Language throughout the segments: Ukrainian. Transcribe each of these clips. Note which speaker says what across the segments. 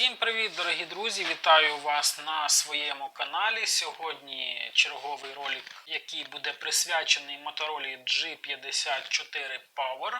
Speaker 1: Всім привіт, дорогі друзі! Вітаю вас на своєму каналі. Сьогодні черговий ролик, який буде присвячений моторолі G54 Power.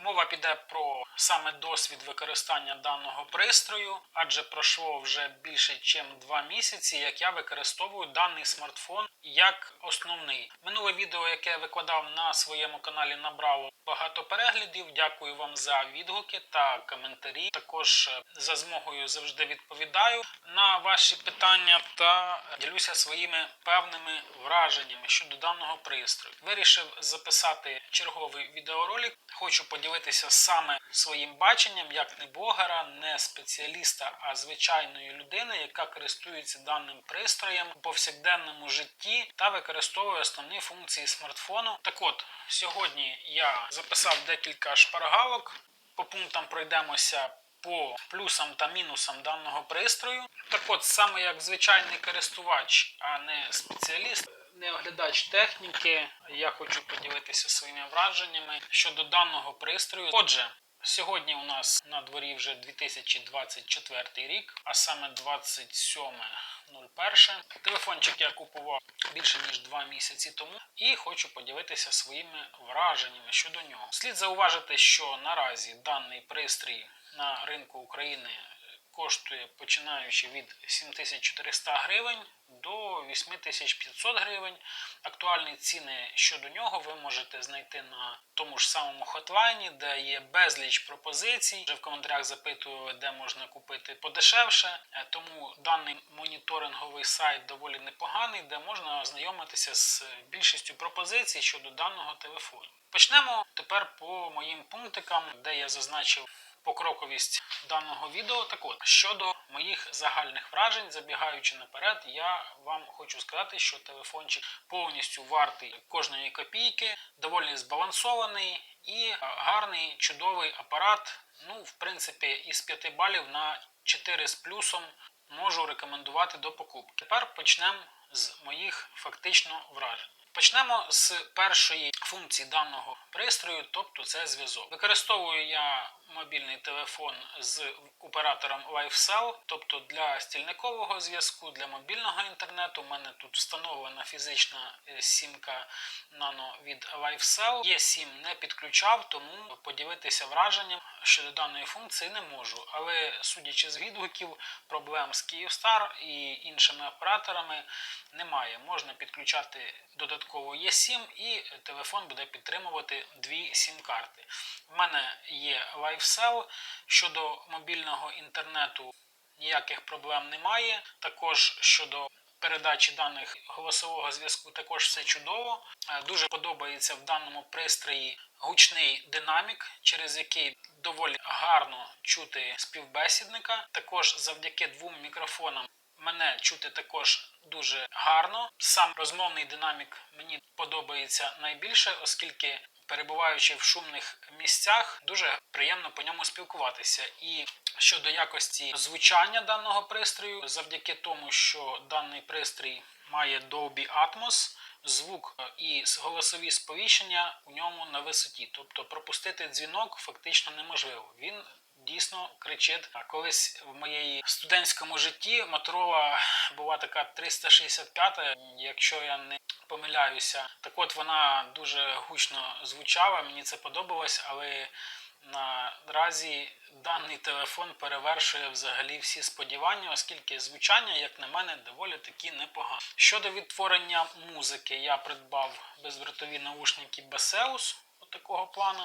Speaker 1: Мова піде про саме досвід використання даного пристрою, адже пройшло вже більше ніж 2 місяці, як я використовую даний смартфон як основний. Минуле відео, яке я викладав на своєму каналі, набрало багато переглядів. Дякую вам за відгуки та коментарі. Також е, за змогою завжди відповідаю на ваші питання та ділюся своїми певними враженнями щодо даного пристрою. Вирішив записати черговий відеоролик. Хочу поділитися саме своїм баченням, як не блогера, не спеціаліста, а звичайної людини, яка користується даним пристроєм у повсякденному житті та використовує основні функції смартфону. Так от, сьогодні я записав декілька шпаргалок. По пунктам пройдемося по плюсам та мінусам даного пристрою. Так от, саме як звичайний користувач, а не спеціаліст, не оглядач техніки, я хочу поділитися своїми враженнями щодо даного пристрою. Отже, сьогодні у нас на дворі вже 2024 рік, а саме 27.01. Телефончик я купував більше ніж 2 місяці тому і хочу поділитися своїми враженнями щодо нього. Слід зауважити, що наразі даний пристрій на ринку України коштує починаючи від 7400 гривень до 8500 гривень. Актуальні ціни щодо нього ви можете знайти на тому ж самому хотлайні, де є безліч пропозицій. Вже в коментарях запитували, де можна купити подешевше. Е, Тому даний моніторинговий сайт доволі непоганий, де можна ознайомитися з більшістю пропозицій щодо даного телефону. Почнемо тепер по моїм пунктикам, де я зазначив покроковість даного відео. Так от, щодо моїх загальних вражень, забігаючи наперед, я вам хочу сказати, що телефончик повністю вартий кожної копійки, доволі збалансований і гарний, чудовий апарат. Ну, в принципі, із 5 балів на 4 з плюсом можу рекомендувати до покупки. Тепер почнемо з моїх фактично вражень. Почнемо з першої функції даного пристрою, тобто це зв'язок. Використовую я мобільний телефон з оператором LifeCell, тобто для стільникового зв'язку, для мобільного інтернету. У мене тут встановлена фізична е, сімка нано від LifeCell. Є 7 не підключав, тому поділитися враженням щодо даної функції не можу. Але судячи з відгуків, проблем з Kyivstar і іншими операторами немає. Можна підключати додатково Є7 і телефон буде підтримувати дві сім-карти. У мене є LifeCell. Щодо мобільного інтернету ніяких проблем немає. Також щодо передачі даних голосового зв'язку також все чудово. Е, Дуже подобається в даному пристрої гучний динамік, через який доволі гарно чути співбесідника. Також завдяки двом мікрофонам мене чути також дуже гарно. Сам розмовний динамік мені подобається найбільше, оскільки перебуваючи в шумних місцях, дуже приємно по ньому спілкуватися. І щодо якості звучання даного пристрою, завдяки тому, що даний пристрій має Dolby Atmos, звук і голосові сповіщення у ньому на висоті. Тобто пропустити дзвінок фактично неможливо. Він дійсно кричить. А колись в моєї студентському житті Моторола була така 365, якщо я не помиляюся. Так от вона дуже гучно звучала, мені це подобалось, але наразі даний телефон перевершує взагалі всі сподівання, оскільки звучання, як на мене, доволі таки непогане. Щодо відтворення музики, я придбав бездротові наушники Baseus такого плану.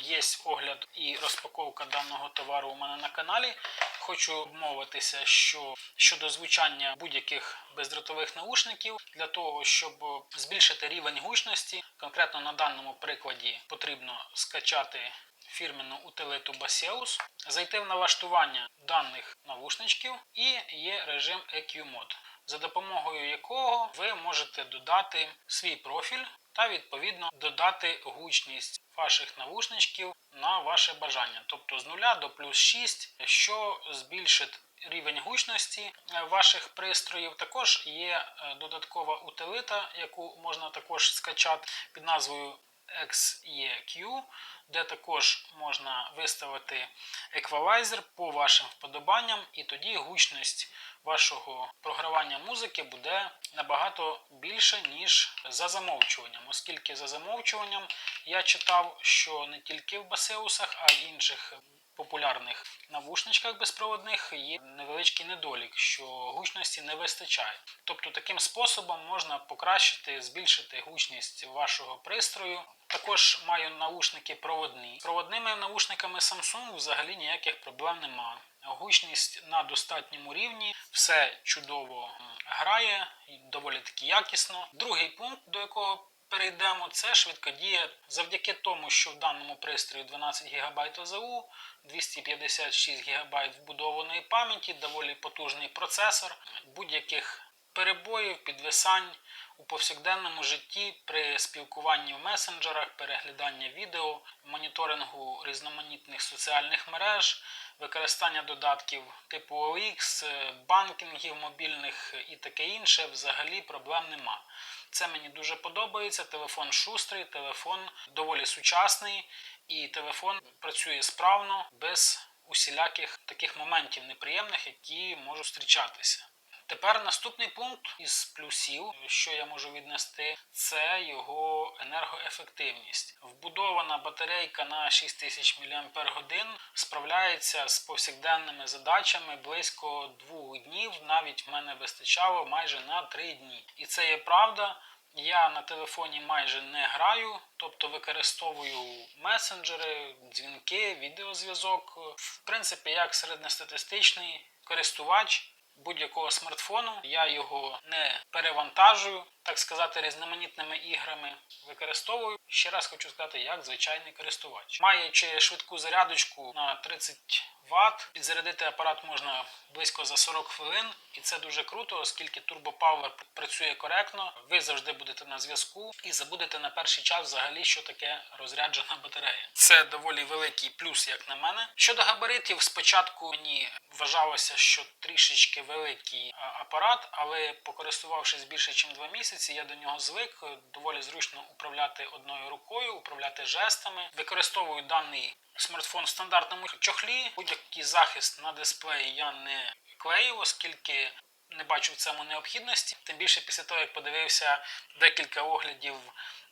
Speaker 1: Є огляд і розпаковка даного товару у мене на каналі. Хочу обмовитися, що щодо звучання будь-яких бездротових наушників, для того, щоб збільшити рівень гучності, конкретно на даному прикладі потрібно скачати фірменну утилиту Baseus, зайти в налаштування даних навушничків і є режим EQ Mode, за допомогою якого ви можете додати свій профіль та відповідно додати гучність ваших навушничків на ваше бажання, тобто з 0 до плюс 6, що збільшить рівень гучності е, ваших пристроїв. Також є е, додаткова утилита, яку можна також скачати під назвою XEQ, де також можна виставити еквалайзер по вашим вподобанням, і тоді гучність вашого програвання музики буде набагато більше, ніж за замовчуванням, оскільки за замовчуванням я читав, що не тільки в басеусах, а й інших популярних навушничках безпроводних є невеличкий недолік, що гучності не вистачає. Тобто таким способом можна покращити, збільшити гучність вашого пристрою. Також маю наушники проводні. З проводними наушниками Samsung взагалі ніяких проблем немає. Гучність на достатньому рівні, все чудово грає, доволі таки якісно. Другий пункт, до якого перейдемо, це швидкодія. Завдяки тому, що в даному пристрої 12 ГБ ОЗУ, 256 ГБ вбудованої пам'яті, доволі потужний процесор, будь-яких перебоїв, підвисань у повсякденному житті при спілкуванні в месенджерах, переглядання відео, моніторингу різноманітних соціальних мереж, використання додатків типу OX, банкінгів мобільних і таке інше, взагалі проблем нема. Це мені дуже подобається. Телефон шустрий, телефон доволі сучасний, і телефон працює справно без усіляких таких моментів неприємних, які можуть зустрічатися. Тепер наступний пункт із плюсів, що я можу віднести, це його енергоефективність. Вбудована батарейка на 6000 мАч справляється з повсякденними задачами близько двох днів. Навіть в мене вистачало майже на 3 дні. І це є правда. Я на телефоні майже не граю, тобто використовую месенджери, дзвінки, відеозв'язок. В принципі, як середньостатистичний користувач будь-якого смартфону. Я його не перевантажую, так сказати, різноманітними іграми. Використовую. Ще раз хочу сказати, як звичайний користувач. Маючи швидку зарядочку на 30 Вт, підзарядити апарат можна близько за 40 хвилин, і це дуже круто, оскільки Power працює коректно. Ви завжди будете на зв'язку і забудете на перший час взагалі, що таке розряджена батарея. Це доволі великий плюс, як на мене. Щодо габаритів, спочатку мені вважалося, що трішечки великий апарат, але покористувавшись більше, ніж 2 місяці, я до нього звик. Доволі зручно управляти одною рукою, управляти жестами. Використовую даний смартфон в стандартному чохлі. Будь-який захист на дисплеї я не клеїв, оскільки не бачу в цьому необхідності. Тим більше після того, як подивився декілька оглядів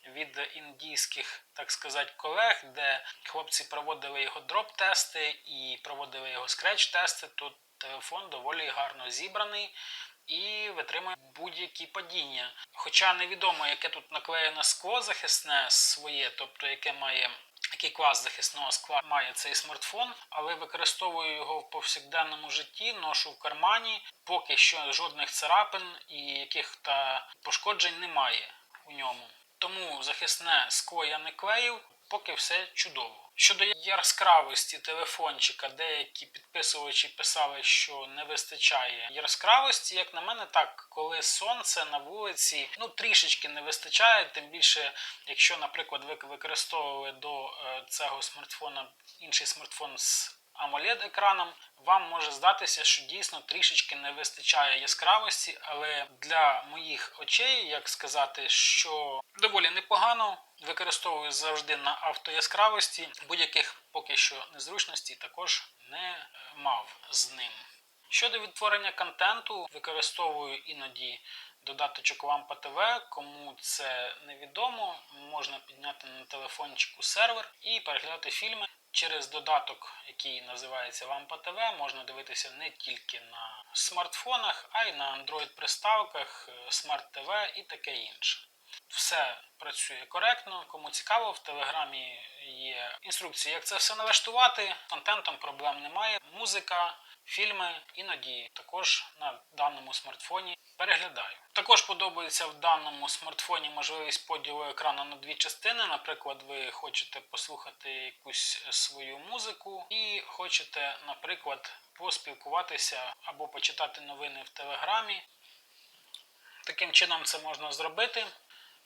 Speaker 1: від індійських, так сказати, колег, де хлопці проводили його дроп-тести і проводили його скреч-тести, то телефон доволі гарно зібраний. І витримує будь-які падіння. Хоча невідомо, яке тут наклеєне скло захисне своє, тобто яке має який клас захисного скла має цей смартфон, але використовую його в повсякденному житті, ношу в кармані, поки що жодних царапин і яких та пошкоджень немає у ньому. Тому захисне скло я не клеїв, поки все чудово. Щодо яскравості телефончика, деякі підписувачі писали, що не вистачає яскравості. Як на мене, так, коли сонце на вулиці, ну трішечки не вистачає, тим більше, якщо, наприклад, ви використовували до е, цього смартфона інший смартфон з amoled екраном вам може здатися, що дійсно трішечки не вистачає яскравості, але для моїх очей, як сказати, що доволі непогано, використовую завжди на автояскравості, будь-яких поки що незручностей також не мав з ним. Щодо відтворення контенту, використовую іноді додаточок Лампа ТВ. Кому це невідомо, можна підняти на телефончику сервер і переглядати фільми. Через додаток, який називається Лампа ТВ, можна дивитися не тільки на смартфонах, а й на Android-приставках, Smart TV і таке інше. Все працює коректно. Кому цікаво, в телеграмі є інструкції, як це все налаштувати. Контентом проблем немає. Музика, фільми іноді також на даному смартфоні переглядаю. Також подобається в даному смартфоні можливість поділу екрану на дві частини. Наприклад, ви хочете послухати якусь свою музику і хочете, наприклад, поспілкуватися або почитати новини в Телеграмі. Таким чином це можна зробити.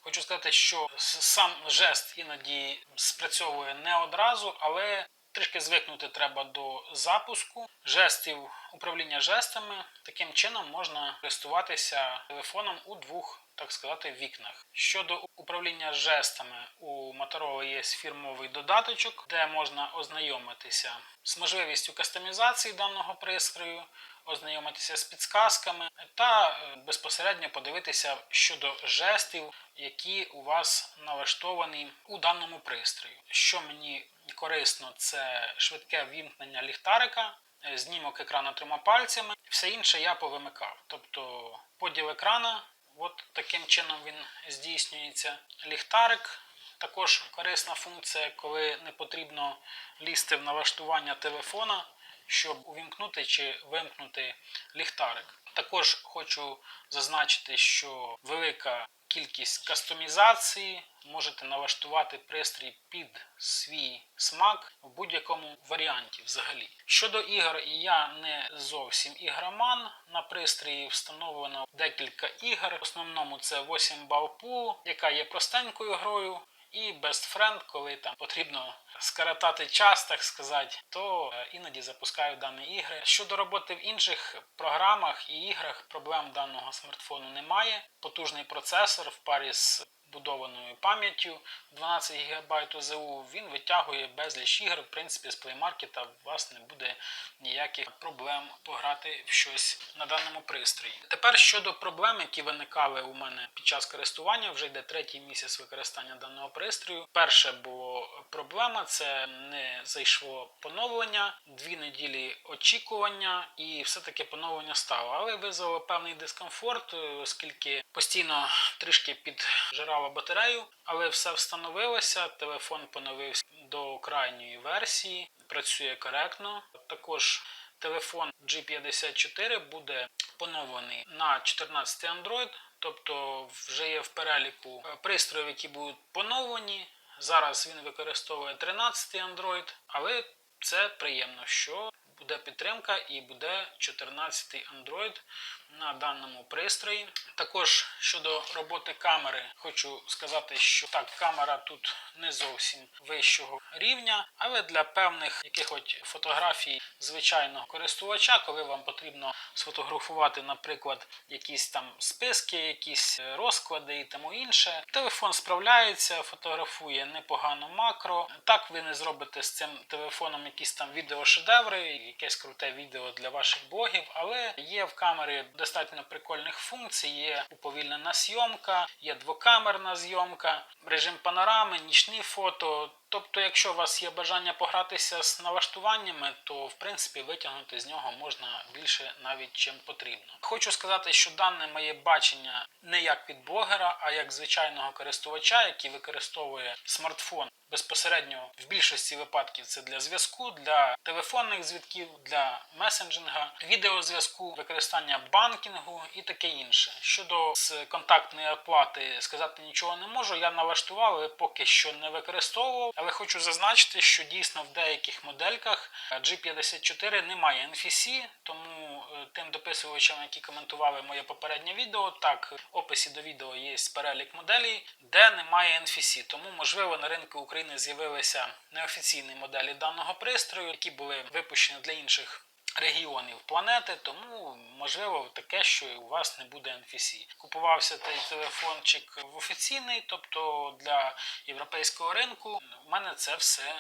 Speaker 1: Хочу сказати, що сам жест іноді спрацьовує не одразу, але трішки звикнути треба до запуску жестів управління жестами. Таким чином можна користуватися телефоном у двох так сказати, вікнах. Щодо управління жестами, у Motorola є фірмовий додаточок, де можна ознайомитися з можливістю кастомізації даного пристрою, ознайомитися з підсказками та е, безпосередньо подивитися щодо жестів, які у вас налаштовані у даному пристрої. Що мені корисно, це швидке вімкнення ліхтарика, е, знімок екрану трьома пальцями. Все інше я повимикав. Тобто поділ екрана, от таким чином він здійснюється. Ліхтарик. Також корисна функція, коли не потрібно лізти в налаштування телефона, щоб увімкнути чи вимкнути ліхтарик. Також хочу зазначити, що велика кількість кастомізації можете налаштувати пристрій під свій смак в будь-якому варіанті взагалі. Щодо ігор, я не зовсім ігроман. На пристрої встановлено декілька ігор. В основному це 8 Ball Pool, яка є простенькою грою. І Friend, коли там потрібно скоротати час, так сказати, то е, іноді запускаю дані ігри. Щодо роботи в інших програмах і іграх, проблем даного смартфону немає. Потужний процесор в парі з будованою пам'яттю 12 ГБ ОЗУ, він витягує безліч ігор. В принципі, з Play у вас не буде ніяких проблем пограти в щось на даному пристрої. Тепер щодо проблем, які виникали у мене під час користування, вже йде третій місяць використання даного пристрою. Перше було проблема: це не зайшло поновлення, дві неділі очікування, і все-таки поновлення стало. Але визвало певний дискомфорт, оскільки постійно трішки піджирала батарею, але все встановилося. Телефон поновився до крайньої версії, працює коректно. Також телефон G54 буде поновлений на 14 Android, тобто вже є в переліку пристроїв, які будуть поновлені. Зараз він використовує 13 Android, але це приємно, що буде підтримка і буде 14-й Android на даному пристрої. Також щодо роботи камери, хочу сказати, що так, камера тут не зовсім вищого рівня, але для певних якихось фотографій звичайного користувача, коли вам потрібно сфотографувати, наприклад, якісь там списки, якісь розклади і тому інше. Телефон справляється, фотографує непогано макро. Так ви не зробите з цим телефоном якісь там відеошедеври, якесь круте відео для ваших блогів, але є в камері достатньо прикольних функцій. Є уповільнена зйомка, є двокамерна зйомка, режим панорами, нічні фото. Тобто, якщо у вас є бажання погратися з налаштуваннями, то в принципі витягнути з нього можна більше навіть чим потрібно. Хочу сказати, що дане моє бачення не як від блогера, а як звичайного користувача, який використовує смартфон. Безпосередньо в більшості випадків це для зв'язку, для телефонних зв'язків, для месенджинга, відеозв'язку, використання банкінгу і таке інше. Щодо контактної оплати сказати нічого не можу. Я налаштував, але поки що не використовував. Але хочу зазначити, що дійсно в деяких модельках G54 немає NFC, тому е, тим дописувачам, які коментували моє попереднє відео, так в описі до відео є перелік моделей, де немає NFC. Тому можливо на ринку. України з'явилися неофіційні моделі даного пристрою, які були випущені для інших регіонів планети, тому можливо таке, що у вас не буде NFC. Купувався цей телефончик в офіційний, тобто для європейського ринку. У мене це все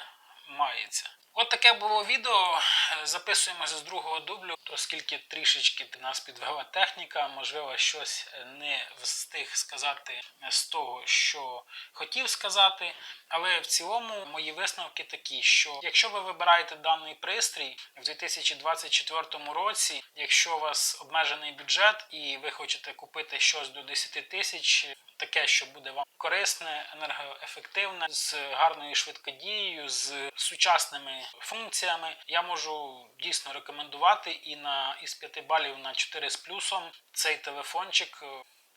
Speaker 1: мається. От таке було відео. Записуємося з другого дублю, оскільки трішечки нас підвела техніка, можливо, щось не встиг сказати з того, що хотів сказати. Але в цілому мої висновки такі, що якщо ви вибираєте даний пристрій в 2024 році, якщо у вас обмежений бюджет і ви хочете купити щось до 10 тисяч, таке, що буде вам корисне, енергоефективне, з гарною швидкодією, з сучасними функціями, я можу дійсно рекомендувати і на із 5 балів на 4 з плюсом цей телефончик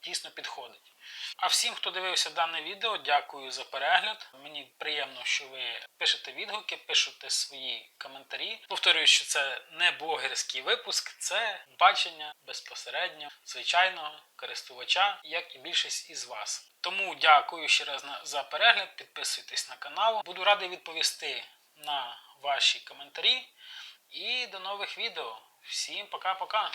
Speaker 1: дійсно підходить. А всім, хто дивився дане відео, дякую за перегляд. Мені приємно, що ви пишете відгуки, пишете свої коментарі. Повторюю, що це не блогерський випуск, це бачення безпосередньо звичайного користувача, як і більшість із вас. Тому дякую ще раз за перегляд. Підписуйтесь на канал. Буду радий відповісти на ваші коментарі. І до нових відео. Всім пока-пока!